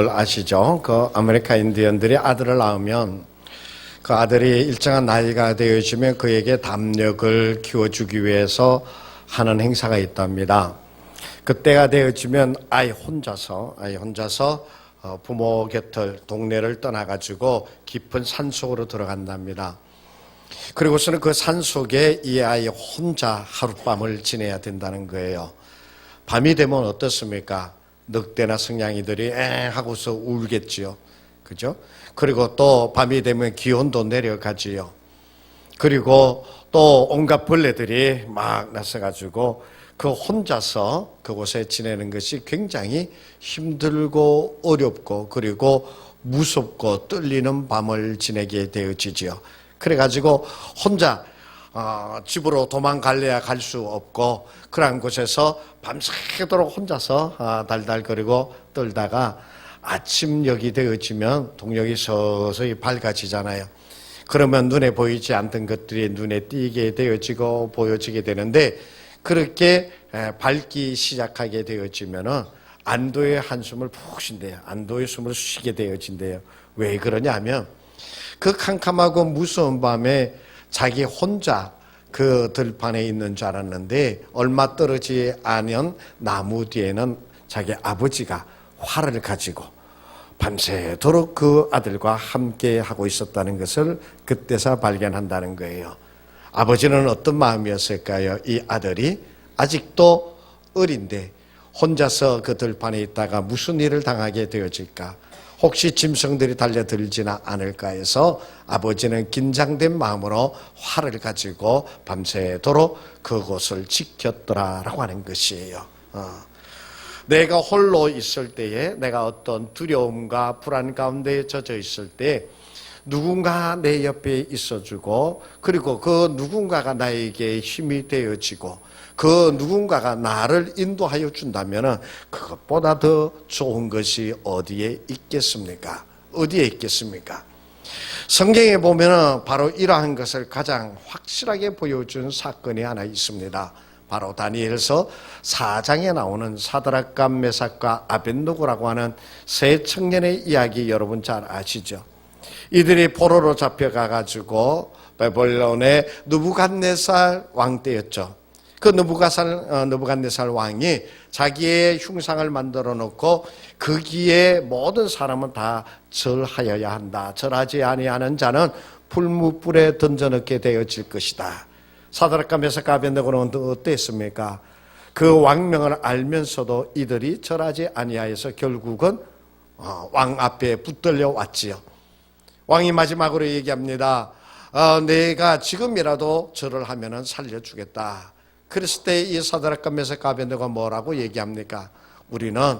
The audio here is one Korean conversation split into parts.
아시죠? 그 아메리카 인디언들이 아들을 낳으면 그 아들이 일정한 나이가 되어지면 그에게 담력을 키워주기 위해서 하는 행사가 있답니다. 그때가 되어지면 아이 혼자서 아이 혼자서 어, 부모 곁을 동네를 떠나가지고 깊은 산 속으로 들어간답니다. 그리고서는 그 산 속에 이 아이 혼자 하룻밤을 지내야 된다는 거예요. 밤이 되면 어떻습니까? 늑대나 성냥이들이 엥 하고서 울겠지요. 그죠? 그리고 또 밤이 되면 기온도 내려가지요. 그리고 또 온갖 벌레들이 막 나서가지고 그 혼자서 그곳에 지내는 것이 굉장히 힘들고 어렵고 그리고 무섭고 떨리는 밤을 지내게 되어지지요. 그래가지고 혼자 어, 집으로 도망갈래야 갈 수 없고 그러한 곳에서 밤새도록 혼자서 아, 달달거리고 떨다가 아침녘이 되어지면 동력이 서서히 밝아지잖아요. 그러면 눈에 보이지 않던 것들이 눈에 띄게 되어지고 보여지게 되는데 그렇게 에, 밝기 시작하게 되어지면은 안도의 한숨을 푹 쉰대요. 안도의 숨을 쉬게 되어진대요. 왜 그러냐면 그 캄캄하고 무서운 밤에 자기 혼자 그 들판에 있는 줄 알았는데 얼마 떨어지지 않은 나무 뒤에는 자기 아버지가 활을 가지고 밤새도록 그 아들과 함께 하고 있었다는 것을 그때서 발견한다는 거예요. 아버지는 어떤 마음이었을까요? 이 아들이 아직도 어린데 혼자서 그 들판에 있다가 무슨 일을 당하게 되어질까? 혹시 짐승들이 달려들지나 않을까 해서 아버지는 긴장된 마음으로 활을 가지고 밤새도록 그곳을 지켰더라라고 하는 것이에요. 어. 내가 홀로 있을 때에 내가 어떤 두려움과 불안 가운데 젖어 있을 때 누군가 내 옆에 있어주고 그리고 그 누군가가 나에게 힘이 되어지고 그 누군가가 나를 인도하여 준다면 그것보다 더 좋은 것이 어디에 있겠습니까? 어디에 있겠습니까? 성경에 보면은 바로 이러한 것을 가장 확실하게 보여준 사건이 하나 있습니다. 바로 다니엘서 4장에 나오는 사드락과 메삭과 아벤노고라고 하는 세 청년의 이야기 여러분 잘 아시죠? 이들이 포로로 잡혀가 가지고 바벨론의 느부갓네살 왕 때였죠. 그 느부갓살 어, 느부갓네살 왕이 자기의 흉상을 만들어 놓고 거기에 모든 사람은 다 절하여야 한다. 절하지 아니하는 자는 풀무불에 던져 넣게 되어질 것이다. 사드락과 메삭과 아벤노고는 어땠습니까? 그 왕명을 알면서도 이들이 절하지 아니하여서 결국은 어, 왕 앞에 붙들려 왔지요. 왕이 마지막으로 얘기합니다. 어, 내가 지금이라도 절을 하면은 살려주겠다. 그랬을 때 이 사드락과 메삭과 아벤노가 뭐라고 얘기합니까? 우리는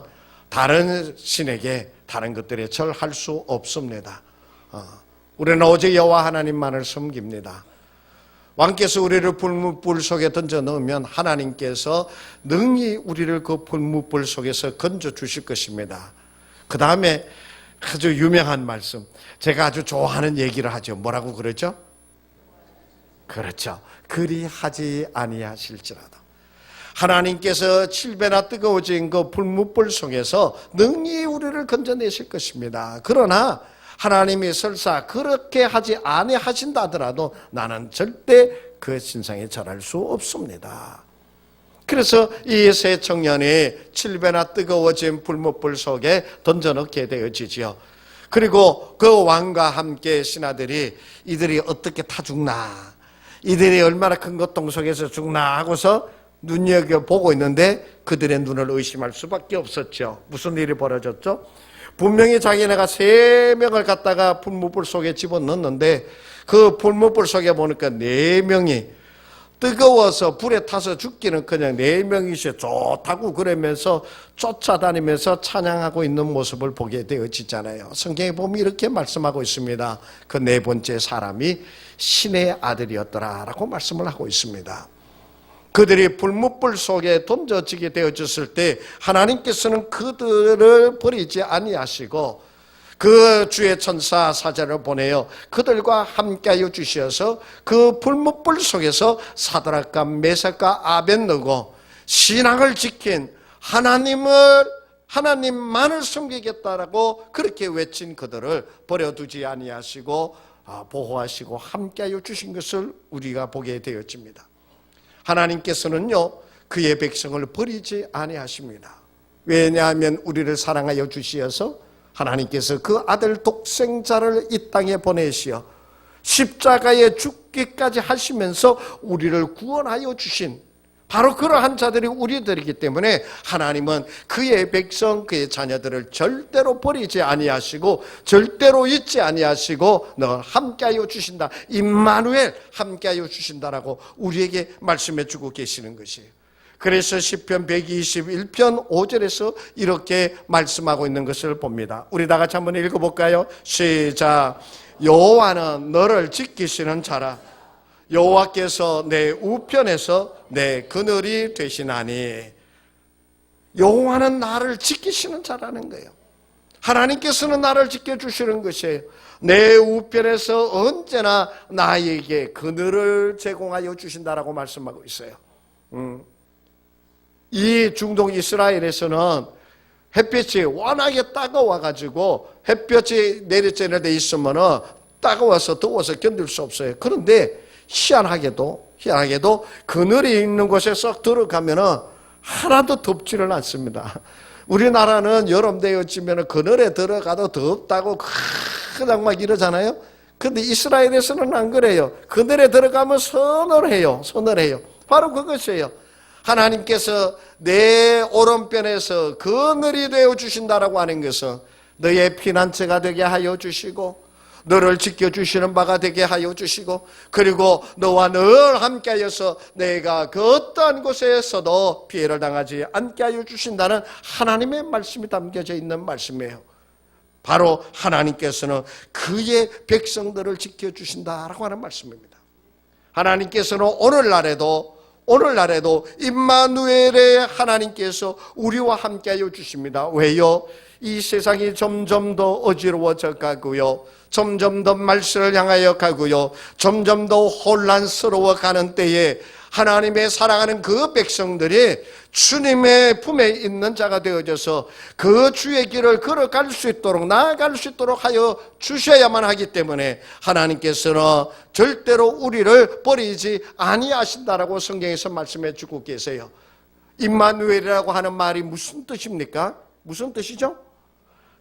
다른 신에게 다른 것들에 절할 수 없습니다. 어, 우리는 오직 여호와 하나님만을 섬깁니다. 왕께서 우리를 불무불 속에 던져 넣으면 하나님께서 능히 우리를 그 불무불 속에서 건져 주실 것입니다. 그 다음에 아주 유명한 말씀. 제가 아주 좋아하는 얘기를 하죠. 뭐라고 그러죠? 그렇죠. 그리 하지 아니하실지라도. 하나님께서 칠배나 뜨거워진 그 불무불 속에서 능히 우리를 건져내실 것입니다. 그러나 하나님이 설사 그렇게 하지 아니하신다 하더라도 나는 절대 그 신상에 절할 수 없습니다. 그래서 이 세 청년이 칠배나 뜨거워진 불못불 속에 던져넣게 되어지지요. 그리고 그 왕과 함께 신하들이 이들이 어떻게 타 죽나, 이들이 얼마나 큰 고통 속에서 죽나 하고서 눈여겨보고 있는데 그들의 눈을 의심할 수밖에 없었죠. 무슨 일이 벌어졌죠? 분명히 자기네가 세 명을 갖다가 불무불 속에 집어넣는데 그 불무불 속에 보니까 네 명이 뜨거워서 불에 타서 죽기는 그냥 네 명이서 좋다고 그러면서 쫓아다니면서 찬양하고 있는 모습을 보게 되어지잖아요. 성경에 보면 이렇게 말씀하고 있습니다. 그 네 번째 사람이 신의 아들이었더라라고 말씀을 하고 있습니다. 그들이 불무불 속에 던져지게 되어졌을 때 하나님께서는 그들을 버리지 아니하시고 그 주의 천사 사자를 보내어 그들과 함께하여 주셔서 그 불무불 속에서 사드락과 메삭과 아벤느고 신앙을 지킨 하나님을 하나님만을 섬기겠다라고 그렇게 외친 그들을 버려두지 아니하시고 아, 보호하시고 함께하여 주신 것을 우리가 보게 되어집니다. 하나님께서는요 그의 백성을 버리지 아니하십니다. 왜냐하면 우리를 사랑하여 주시어서 하나님께서 그 아들 독생자를 이 땅에 보내시어 십자가에 죽기까지 하시면서 우리를 구원하여 주신 바로 그러한 자들이 우리들이기 때문에 하나님은 그의 백성, 그의 자녀들을 절대로 버리지 아니하시고 절대로 잊지 아니하시고 늘 함께하여 주신다. 임마누엘 함께하여 주신다라고 우리에게 말씀해 주고 계시는 것이에요. 그래서 시편 121편 5절에서 이렇게 말씀하고 있는 것을 봅니다. 우리 다 같이 한번 읽어 볼까요? 시작. 여호와는 너를 지키시는 자라. 여호와께서 내 우편에서 내 그늘이 되시나니 여호와는 나를 지키시는 자라는 거예요. 하나님께서는 나를 지켜주시는 것이에요. 내 우편에서 언제나 나에게 그늘을 제공하여 주신다라고 말씀하고 있어요. 음. 이 중동 이스라엘에서는 햇빛이 워낙에 따가워가지고 햇볕이 내리쬐는 데 있으면은 따가워서 더워서 견딜 수 없어요. 그런데 희한하게도 희한하게도 그늘이 있는 곳에 쏙 들어가면은 하나도 덥지를 않습니다. 우리나라는 여름 되어지면 그늘에 들어가도 덥다고 그냥 막 이러잖아요. 근데 이스라엘에서는 안 그래요. 그늘에 들어가면 서늘해요. 서늘해요. 바로 그것이에요. 하나님께서 내 오른편에서 그늘이 되어 주신다라고 하는 것은 너의 피난처가 되게 하여 주시고 너를 지켜주시는 바가 되게 하여 주시고 그리고 너와 늘 함께하여서 내가 그 어떠한 곳에서도 피해를 당하지 않게 하여 주신다는 하나님의 말씀이 담겨져 있는 말씀이에요. 바로 하나님께서는 그의 백성들을 지켜주신다라고 하는 말씀입니다. 하나님께서는 오늘날에도 오늘날에도 임마누엘의 하나님께서 우리와 함께하여 주십니다. 왜요? 이 세상이 점점 더 어지러워져 가고요. 점점 더 말씀을 향하여 가고요. 점점 더 혼란스러워 가는 때에 하나님의 사랑하는 그 백성들이 주님의 품에 있는 자가 되어져서 그 주의 길을 걸어갈 수 있도록 나아갈 수 있도록 하여 주셔야만 하기 때문에 하나님께서는 절대로 우리를 버리지 아니하신다라고 성경에서 말씀해 주고 계세요. 임마누엘이라고 하는 말이 무슨 뜻입니까? 무슨 뜻이죠?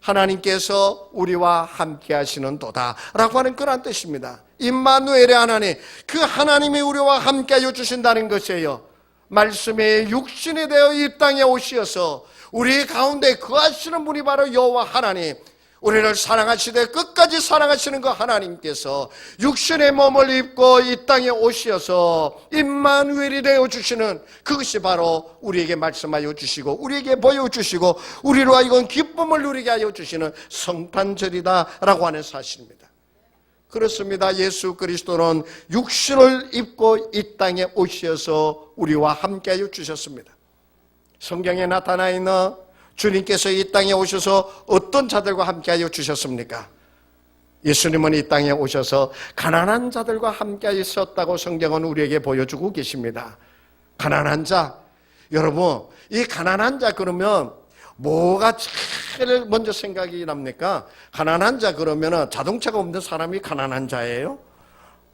하나님께서 우리와 함께 하시는 도다라고 하는 그런 뜻입니다. 임마누엘의 하나님, 그 하나님이 우리와 함께 하여 주신다는 것이에요. 말씀에 육신이 되어 이 땅에 오시어서 우리 가운데 거하시는 분이 바로 여호와 하나님. 우리를 사랑하시되 끝까지 사랑하시는 그 하나님께서 육신의 몸을 입고 이 땅에 오시어서 임마누엘이 되어 주시는 그것이 바로 우리에게 말씀하여 주시고 우리에게 보여 주시고 우리로 하여금 기쁨을 누리게 하여 주시는 성탄절이다라고 하는 사실입니다. 그렇습니다. 예수 그리스도는 육신을 입고 이 땅에 오셔서 우리와 함께하여 주셨습니다. 성경에 나타나 있는 주님께서 이 땅에 오셔서 어떤 자들과 함께하여 주셨습니까? 예수님은 이 땅에 오셔서 가난한 자들과 함께 있었다고 성경은 우리에게 보여주고 계십니다. 가난한 자. 여러분, 이 가난한 자 그러면 뭐가 제일 먼저 생각이 납니까? 가난한 자 그러면 자동차가 없는 사람이 가난한 자예요?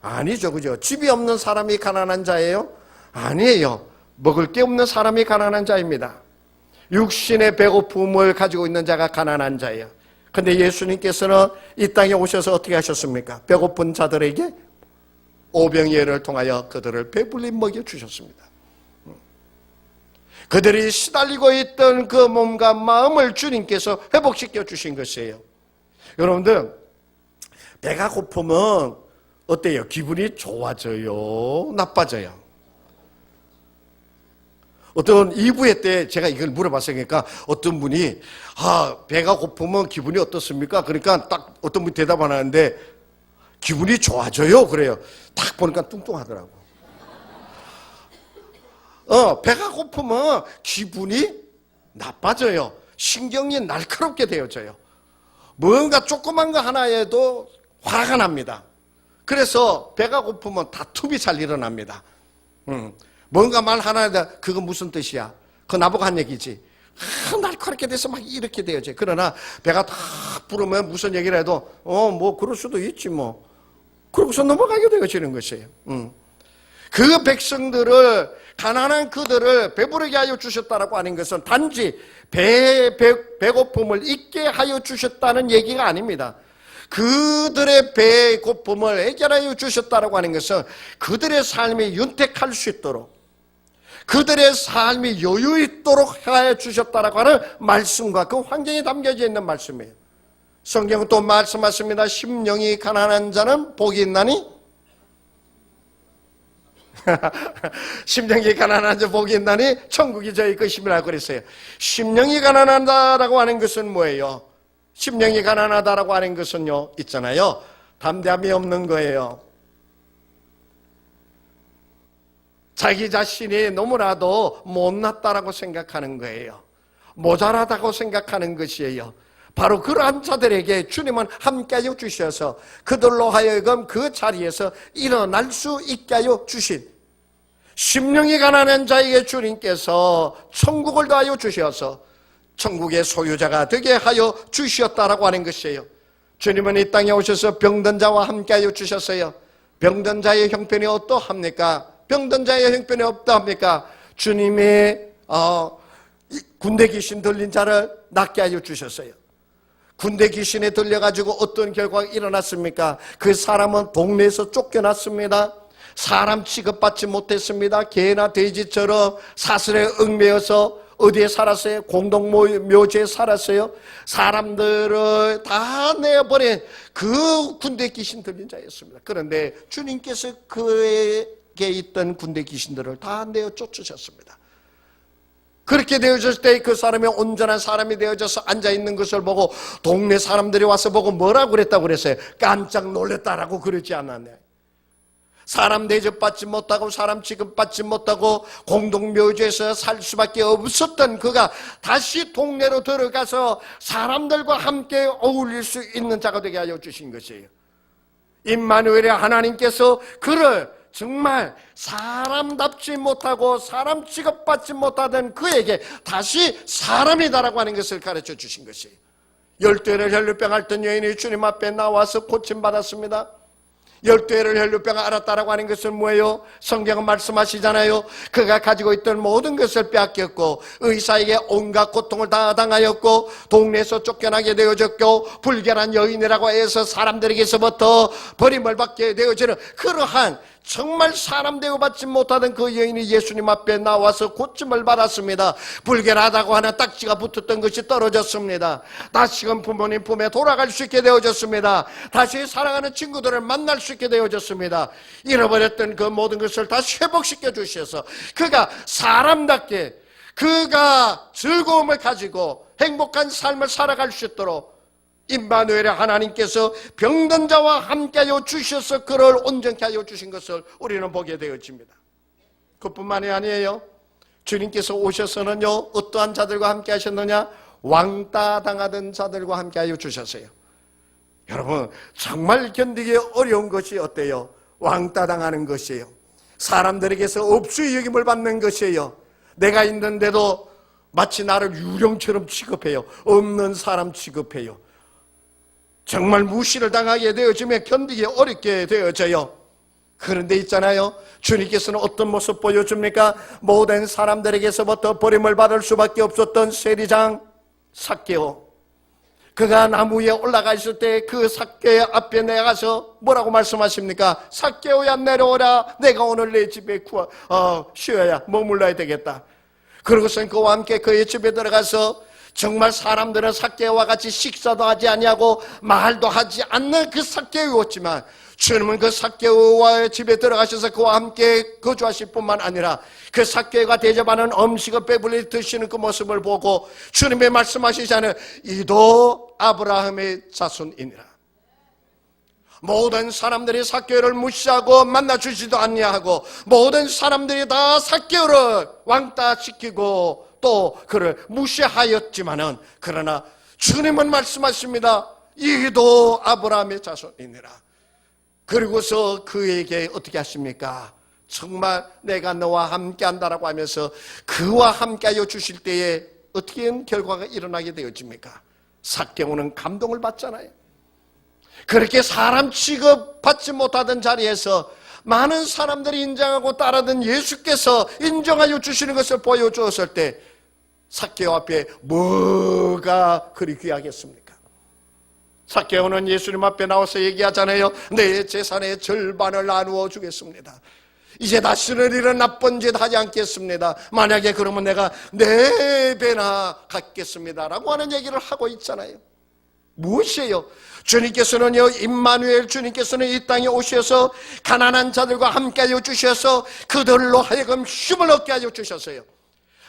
아니죠. 그죠? 집이 없는 사람이 가난한 자예요? 아니에요. 먹을 게 없는 사람이 가난한 자입니다. 육신의 배고픔을 가지고 있는 자가 가난한 자예요. 근데 예수님께서는 이 땅에 오셔서 어떻게 하셨습니까? 배고픈 자들에게 오병이어를 통하여 그들을 배불리 먹여 주셨습니다. 그들이 시달리고 있던 그 몸과 마음을 주님께서 회복시켜 주신 것이에요. 여러분들 배가 고프면 어때요? 기분이 좋아져요? 나빠져요? 어떤 2부회 때 제가 이걸 물어봤으니까 어떤 분이 아 배가 고프면 기분이 어떻습니까? 그러니까 딱 어떤 분이 대답 안 하는데 기분이 좋아져요 그래요. 딱 보니까 뚱뚱하더라고. 어 배가 고프면 기분이 나빠져요. 신경이 날카롭게 되어져요. 뭔가 조그만 거 하나에도 화가 납니다. 그래서 배가 고프면 다툼이 잘 일어납니다. 음. 뭔가 말 하나에다 그거 무슨 뜻이야? 그거 나보고 한 얘기지. 아, 날카롭게 돼서 막 이렇게 되어져. 그러나 배가 다 부르면 무슨 얘기를 해도 어 뭐 그럴 수도 있지 뭐. 그러고서 넘어가게 되어지는 것이에요. 음. 그 백성들을 가난한 그들을 배부르게 하여 주셨다라고 하는 것은 단지 배, 배 배고픔을 잊게 하여 주셨다는 얘기가 아닙니다. 그들의 배고픔을 해결하여 주셨다라고 하는 것은 그들의 삶이 윤택할 수 있도록 그들의 삶이 여유 있도록 하여 주셨다라고 하는 말씀과 그 환경이 담겨져 있는 말씀이에요. 성경은 또 말씀하십니다. 심령이 가난한 자는 복이 있나니? 심령이 가난한 자 복이 있나니? 천국이 저희 것임이라고 그랬어요. 심령이 가난하다라고 하는 것은 뭐예요? 심령이 가난하다라고 하는 것은요, 있잖아요. 담대함이 없는 거예요. 자기 자신이 너무나도 못났다라고 생각하는 거예요. 모자라다고 생각하는 것이에요. 바로 그러한 자들에게 주님은 함께하여 주셔서 그들로 하여금 그 자리에서 일어날 수 있게 하여 주신 심령이 가난한 자에게 주님께서 천국을 더하여 주셔서 천국의 소유자가 되게 하여 주셨다라고 하는 것이에요. 주님은 이 땅에 오셔서 병든 자와 함께하여 주셨어요. 병든 자의 형편이 어떠합니까? 병든 자의 형편이 어떠합니까? 주님이 어, 군대 귀신 들린 자를 낫게 하여 주셨어요. 군대 귀신에 들려가지고 어떤 결과가 일어났습니까? 그 사람은 동네에서 쫓겨났습니다. 사람 취급받지 못했습니다. 개나 돼지처럼 사슬에 얽매여서 어디에 살았어요? 공동 묘지에 살았어요? 사람들을 다 내어버린 그 군대 귀신 들린 자였습니다. 그런데 주님께서 그에게 있던 군대 귀신들을 다 내어 쫓으셨습니다. 그렇게 되어졌을 때 그 사람이 온전한 사람이 되어져서 앉아 있는 것을 보고 동네 사람들이 와서 보고 뭐라고 그랬다고 그랬어요? 깜짝 놀랐다라고 그러지 않았네. 사람 대접받지 못하고 사람 취급받지 못하고 공동묘지에서 살 수밖에 없었던 그가 다시 동네로 들어가서 사람들과 함께 어울릴 수 있는 자가 되게 하여 주신 것이에요. 임마누엘의 하나님께서 그를 정말 사람답지 못하고 사람 취급받지 못하던 그에게 다시 사람이다라고 하는 것을 가르쳐 주신 것이에요. 열두 해를 혈류병 앓던 여인이 주님 앞에 나와서 고침받았습니다. 열두 해를 혈류병 앓았다라고 하는 것은 뭐예요? 성경은 말씀하시잖아요. 그가 가지고 있던 모든 것을 빼앗겼고 의사에게 온갖 고통을 다 당하였고 동네에서 쫓겨나게 되어졌고 불결한 여인이라고 해서 사람들에게서부터 버림을 받게 되어지는 그러한 정말 사람 대우받지 못하던 그 여인이 예수님 앞에 나와서 고침을 받았습니다. 불결하다고 하는 딱지가 붙었던 것이 떨어졌습니다. 다시금 부모님 품에 돌아갈 수 있게 되어졌습니다. 다시 사랑하는 친구들을 만날 수 있게 되어졌습니다. 잃어버렸던 그 모든 것을 다시 회복시켜 주셔서 그가 사람답게 그가 즐거움을 가지고 행복한 삶을 살아갈 수 있도록 임마누엘의 하나님께서 병든 자와 함께하여 주셔서 그를 온전케 하여 주신 것을 우리는 보게 되어집니다. 그뿐만이 아니에요. 주님께서 오셔서는요 어떠한 자들과 함께 하셨느냐 왕따 당하던 자들과 함께 하여 주셨어요. 여러분 정말 견디기 어려운 것이 어때요? 왕따 당하는 것이에요. 사람들에게서 업수의 여김을 받는 것이에요. 내가 있는데도 마치 나를 유령처럼 취급해요. 없는 사람 취급해요. 정말 무시를 당하게 되어지면 견디기 어렵게 되어져요. 그런데 있잖아요. 주님께서는 어떤 모습 보여줍니까? 모든 사람들에게서부터 버림을 받을 수밖에 없었던 세리장 삭개오. 그가 나무 위에 올라가 있을 때그 삭개오 앞에 내가서 뭐라고 말씀하십니까? 삭개오야 내려오라. 내가 오늘 내 집에 구하, 어, 쉬어야 머물러야 되겠다. 그러고선 그와 함께 그의 집에 들어가서 정말 사람들은 삭개와 같이 식사도 하지 아니하고 말도 하지 않는 그 삭개였지만 주님은 그 삭개와의 집에 들어가셔서 그와 함께 거주하실 뿐만 아니라 그 삭개가 대접하는 음식을 배불리 드시는 그 모습을 보고 주님의 말씀하시자는 이도 아브라함의 자손이니라. 모든 사람들이 삭개를 무시하고 만나주지도 않냐 하고 모든 사람들이 다 삭개를 왕따시키고 또 그를 무시하였지만은 그러나 주님은 말씀하십니다. 이도 아브라함의 자손이니라. 그리고서 그에게 어떻게 하십니까? 정말 내가 너와 함께 한다라고 하면서 그와 함께하여 주실 때에 어떻게 결과가 일어나게 되어집니까? 삭개오는 감동을 받잖아요. 그렇게 사람 취급받지 못하던 자리에서 많은 사람들이 인정하고 따르던 예수께서 인정하여 주시는 것을 보여주었을 때 삭개오 앞에 뭐가 그리 귀하겠습니까? 삭개오는 예수님 앞에 나와서 얘기하잖아요. 내 재산의 절반을 나누어 주겠습니다. 이제 다시는 이런 나쁜 짓 하지 않겠습니다. 만약에 그러면 내가 네 배나 갖겠습니다 라고 하는 얘기를 하고 있잖아요. 무엇이에요? 주님께서는요, 임마누엘 주님께서는 이 땅에 오셔서 가난한 자들과 함께 하여 주셔서 그들로 하여금 힘을 얻게 하여 주셨어요.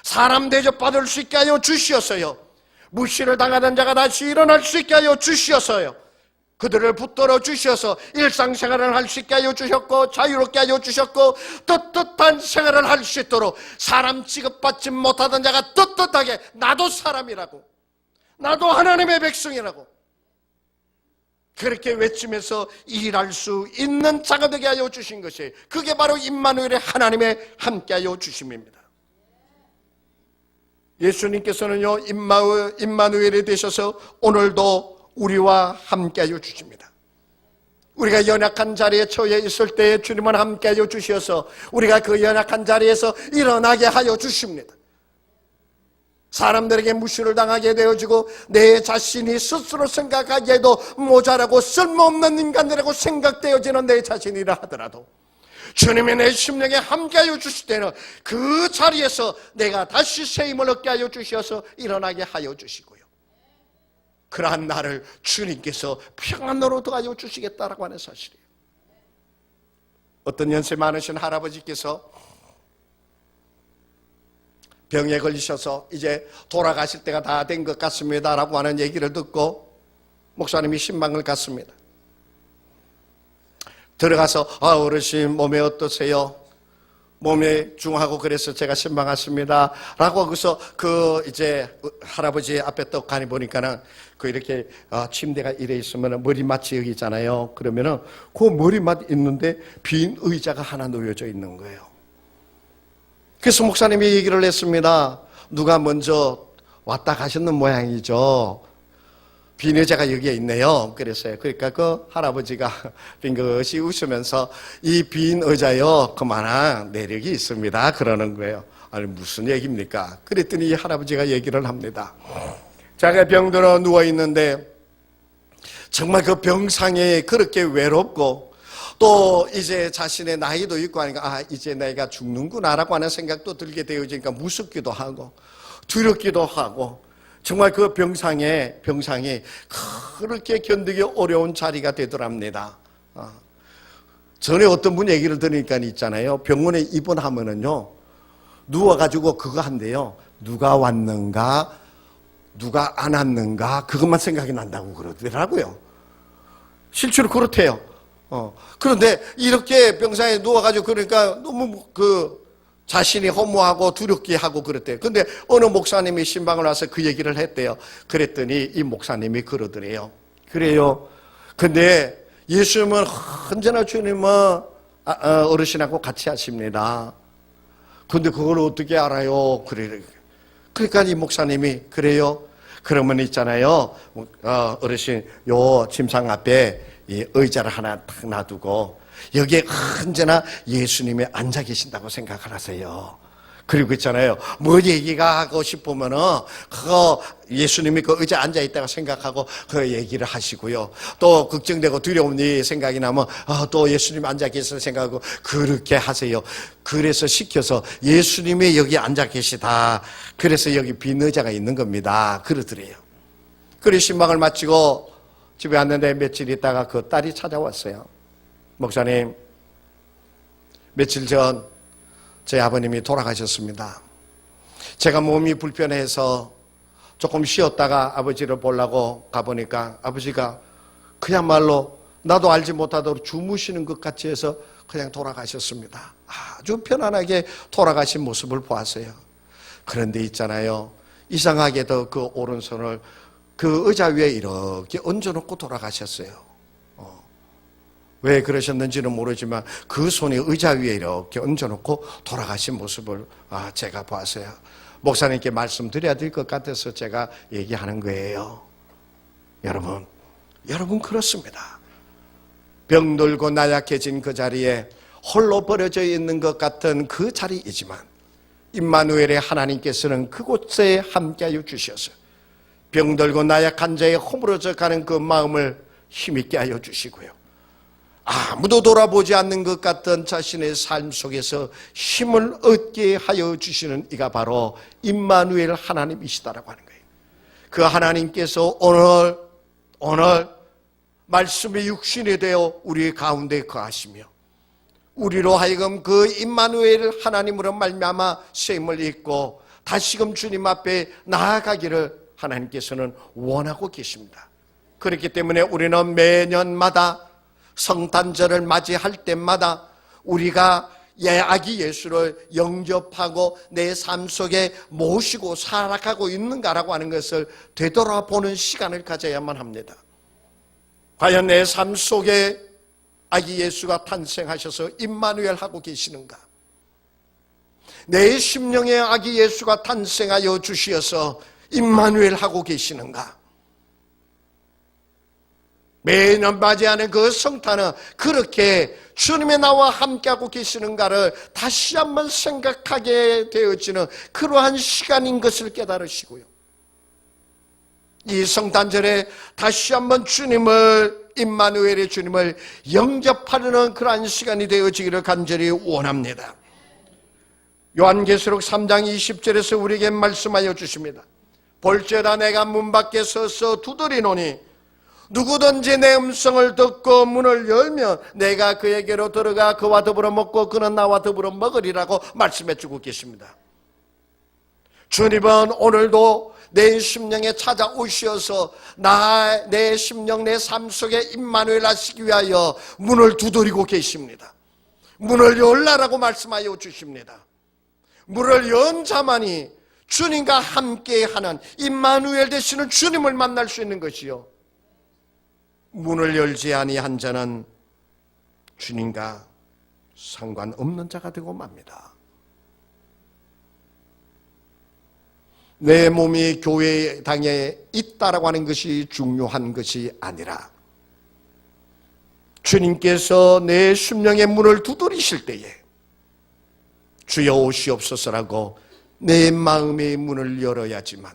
사람 대접받을 수 있게 하여 주시었어요. 무시를 당하던 자가 다시 일어날 수 있게 하여 주시었어요. 그들을 붙들어 주셔서 일상생활을 할 수 있게 하여 주셨고 자유롭게 하여 주셨고 떳떳한 생활을 할 수 있도록 사람 취급받지 못하던 자가 떳떳하게 나도 사람이라고 나도 하나님의 백성이라고 그렇게 외치면서 일할 수 있는 자가 되게 하여 주신 것이 그게 바로 임마누엘의 하나님의 함께하여 주심입니다. 예수님께서는요 임마누, 임마누엘이 되셔서 오늘도 우리와 함께하여 주십니다. 우리가 연약한 자리에 처해 있을 때에 주님은 함께하여 주셔서 우리가 그 연약한 자리에서 일어나게 하여 주십니다. 사람들에게 무시를 당하게 되어지고 내 자신이 스스로 생각하기에도 모자라고 쓸모없는 인간이라고 생각되어지는 내 자신이라 하더라도 주님이 내 심령에 함께하여 주실 때는 그 자리에서 내가 다시 새 힘을 얻게 하여 주셔서 일어나게 하여 주시고요. 그러한 나를 주님께서 평안으로 더하여 주시겠다라고 하는 사실이에요. 어떤 연세 많으신 할아버지께서 병에 걸리셔서 이제 돌아가실 때가 다 된 것 같습니다라고 하는 얘기를 듣고 목사님이 신방을 갔습니다. 들어가서 아 어르신 몸에 어떠세요? 몸에 중하고 그래서 제가 신방했습니다. 라고 거기서 그 이제 할아버지 앞에 떡 가니 보니까는 그 이렇게 어, 침대가 이래 있으면 머리맡이 여기 있잖아요. 그러면은 그 머리맡 있는데 빈 의자가 하나 놓여져 있는 거예요. 그래서 목사님이 얘기를 했습니다. 누가 먼저 왔다 가셨는 모양이죠. 빈 의자가 여기에 있네요. 그랬어요. 그러니까 그 할아버지가 빙긋이 웃으면서 이 빈 의자요, 그만한 내력이 있습니다. 그러는 거예요. 아니, 무슨 얘기입니까? 그랬더니 이 할아버지가 얘기를 합니다. 자기가 병들어 누워있는데 정말 그 병상에 그렇게 외롭고 또 이제 자신의 나이도 있고 하니까 아 이제 내가 죽는구나라고 하는 생각도 들게 되어지니까 무섭기도 하고 두렵기도 하고 정말 그 병상에 병상이 그렇게 견디기 어려운 자리가 되더랍니다. 아, 전에 어떤 분 얘기를 들으니까 있잖아요. 병원에 입원하면은요 누워가지고 그거 한대요. 누가 왔는가, 누가 안 왔는가 그것만 생각이 난다고 그러더라고요. 실제로 그렇대요. 어. 그런데 이렇게 병상에 누워가지고 그러니까 너무 그 자신이 허무하고 두렵게 하고 그랬대요. 근데 어느 목사님이 신방을 와서 그 얘기를 했대요. 그랬더니 이 목사님이 그러더래요. 그래요. 근데 예수님은 언제나 주님은 아, 어, 어르신하고 같이 하십니다. 근데 그걸 어떻게 알아요? 그래. 그러니까 이 목사님이 그래요. 그러면 있잖아요. 어, 어르신 요 침상 앞에 이 의자를 하나 탁 놔두고 여기에 언제나 예수님이 앉아 계신다고 생각을 하세요. 그리고 있잖아요. 뭐 얘기가 하고 싶으면은 그거 예수님이 그 의자에 앉아 있다고 생각하고 그 얘기를 하시고요. 또 걱정되고 두려운 일 생각이 나면 어, 또 예수님 앉아 계시는 생각하고 그렇게 하세요. 그래서 시켜서 예수님이 여기 앉아 계시다. 그래서 여기 빈 의자가 있는 겁니다. 그러더래요. 그리고 신방을 마치고 집에 왔는데 며칠 있다가 그 딸이 찾아왔어요. 목사님, 며칠 전 제 아버님이 돌아가셨습니다. 제가 몸이 불편해서 조금 쉬었다가 아버지를 보려고 가보니까 아버지가 그야말로 나도 알지 못하도록 주무시는 것 같이 해서 그냥 돌아가셨습니다. 아주 편안하게 돌아가신 모습을 보았어요. 그런데 있잖아요. 이상하게도 그 오른손을 그 의자 위에 이렇게 얹어놓고 돌아가셨어요. 왜 그러셨는지는 모르지만 그 손이 의자 위에 이렇게 얹어놓고 돌아가신 모습을 아, 제가 봤어요. 목사님께 말씀드려야 될 것 같아서 제가 얘기하는 거예요. 여러분, 여러분 그렇습니다. 병들고 나약해진 그 자리에 홀로 버려져 있는 것 같은 그 자리이지만 임마누엘의 하나님께서는 그곳에 함께하여 주셔서 병들고 나약한 자의 허물어져 가는 그 마음을 힘있게 하여 주시고요. 아무도 돌아보지 않는 것 같던 자신의 삶 속에서 힘을 얻게 하여 주시는 이가 바로 임마누엘 하나님이시다라고 하는 거예요. 그 하나님께서 오늘 오늘 말씀의 육신이 되어 우리 가운데 거하시며 우리로 하여금 그 임마누엘 하나님으로 말미암아 셈을 입고 다시금 주님 앞에 나아가기를 하나님께서는 원하고 계십니다. 그렇기 때문에 우리는 매년마다 성탄절을 맞이할 때마다 우리가 예, 아기 예수를 영접하고 내 삶 속에 모시고 살아가고 있는가라고 하는 것을 되돌아보는 시간을 가져야만 합니다. 과연 내 삶 속에 아기 예수가 탄생하셔서 임마누엘 하고 계시는가? 내 심령에 아기 예수가 탄생하여 주시어서 임마누엘 하고 계시는가? 매년 맞이하는 그 성탄은 그렇게 주님의 나와 함께하고 계시는가를 다시 한번 생각하게 되어지는 그러한 시간인 것을 깨달으시고요. 이 성탄절에 다시 한번 주님을 임마누엘의 주님을 영접하려는 그러한 시간이 되어지기를 간절히 원합니다. 요한계시록 3장 20절에서 우리에게 말씀하여 주십니다. 볼지어다 내가 문 밖에 서서 두드리노니 누구든지 내 음성을 듣고 문을 열면 내가 그에게로 들어가 그와 더불어 먹고 그는 나와 더불어 먹으리라고 말씀해 주고 계십니다. 주님은 오늘도 내 심령에 찾아오셔서 나, 내 심령, 내 삶 속에 임마누엘 하시기 위하여 문을 두드리고 계십니다. 문을 열라라고 말씀하여 주십니다. 문을 연 자만이 주님과 함께하는 임마누엘 되시는 주님을 만날 수 있는 것이요. 문을 열지 아니한 자는 주님과 상관없는 자가 되고 맙니다. 내 몸이 교회당에 있다라고 하는 것이 중요한 것이 아니라 주님께서 내 심령의 문을 두드리실 때에 주여 오시옵소서라고 내 마음의 문을 열어야지만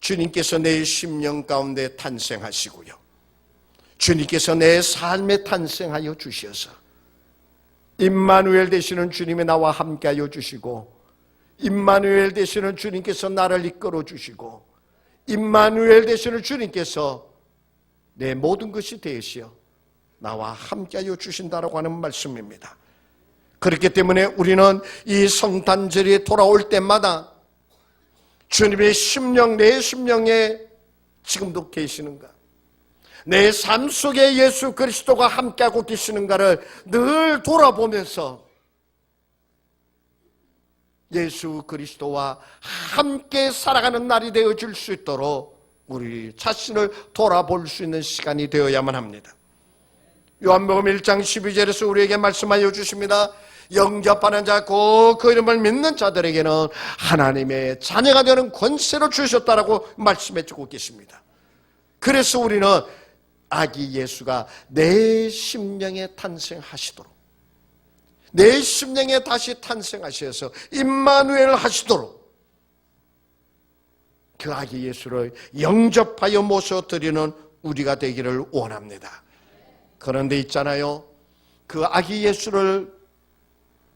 주님께서 내 심령 가운데 탄생하시고요. 주님께서 내 삶에 탄생하여 주셔서 임마누엘 되시는 주님이 나와 함께하여 주시고 임마누엘 되시는 주님께서 나를 이끌어 주시고 임마누엘 되시는 주님께서 내 모든 것이 되시어 나와 함께하여 주신다라고 하는 말씀입니다. 그렇기 때문에 우리는 이 성탄절이 돌아올 때마다 주님의 심령 내 심령에 지금도 계시는가? 내 삶 속에 예수 그리스도가 함께하고 계시는가를 늘 돌아보면서 예수 그리스도와 함께 살아가는 날이 되어질 수 있도록 우리 자신을 돌아볼 수 있는 시간이 되어야만 합니다. 요한복음 1장 12절에서 우리에게 말씀하여 주십니다. 영접하는 자, 고그 이름을 믿는 자들에게는 하나님의 자녀가 되는 권세를 주셨다라고 말씀해 주고 계십니다. 그래서 우리는 아기 예수가 내 심령에 탄생하시도록 내 심령에 다시 탄생하셔서 임마누엘 하시도록 그 아기 예수를 영접하여 모셔드리는 우리가 되기를 원합니다. 그런데 있잖아요. 그 아기 예수를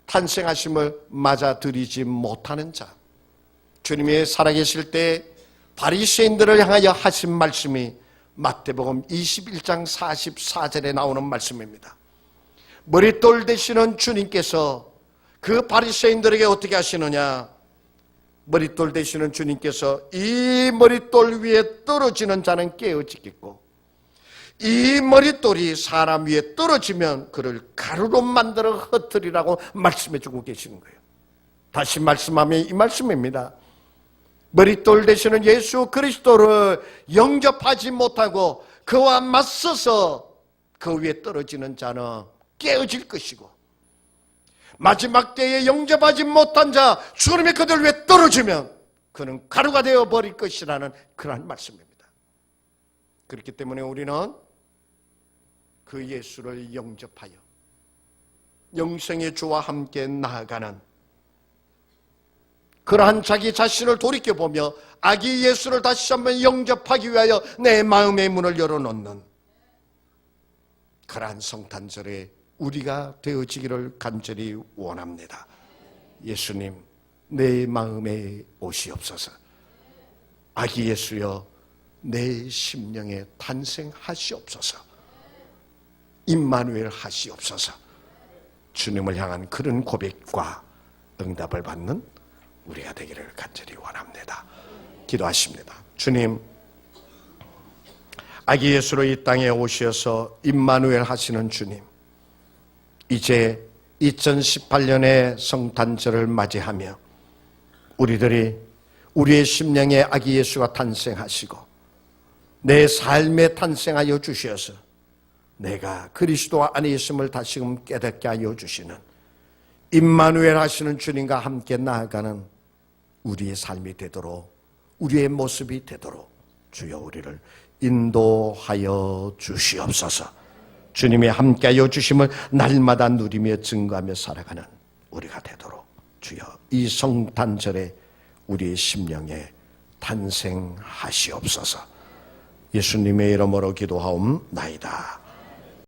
탄생하심을 맞아들이지 못하는 자. 주님이 살아계실 때 바리새인들을 향하여 하신 말씀이 마태복음 21장 44절에 나오는 말씀입니다. 머릿돌 되시는 주님께서 그 바리새인들에게 어떻게 하시느냐? 머릿돌 되시는 주님께서 이 머릿돌 위에 떨어지는 자는 깨어지겠고 이 머릿돌이 사람 위에 떨어지면 그를 가루로 만들어 흩으리라고 말씀해 주고 계시는 거예요. 다시 말씀하면 이 말씀입니다. 머릿돌 되시는 예수 그리스도를 영접하지 못하고 그와 맞서서 그 위에 떨어지는 자는 깨어질 것이고 마지막 때에 영접하지 못한 자 주님의 그들 위에 떨어지면 그는 가루가 되어 버릴 것이라는 그러한 말씀입니다. 그렇기 때문에 우리는 그 예수를 영접하여 영생의 주와 함께 나아가는 그러한 자기 자신을 돌이켜보며 아기 예수를 다시 한번 영접하기 위하여 내 마음의 문을 열어놓는 그러한 성탄절에 우리가 되어지기를 간절히 원합니다. 예수님, 내 마음에 오시옵소서. 아기 예수여, 내 심령에 탄생하시옵소서. 임마누엘 하시옵소서. 주님을 향한 그런 고백과 응답을 받는 우리가 되기를 간절히 원합니다. 기도하십니다. 주님, 아기 예수로 이 땅에 오셔서 임마누엘 하시는 주님, 이제 2018년의 성탄절을 맞이하며 우리들이 우리의 심령에 아기 예수가 탄생하시고 내 삶에 탄생하여 주셔서 내가 그리스도 안에 있음을 다시금 깨닫게 하여 주시는 임마누엘 하시는 주님과 함께 나아가는 우리의 삶이 되도록 우리의 모습이 되도록 주여 우리를 인도하여 주시옵소서. 주님의 함께하여 주심을 날마다 누리며 증거하며 살아가는 우리가 되도록 주여 이 성탄절에 우리의 심령에 탄생하시옵소서. 예수님의 이름으로 기도하옵나이다.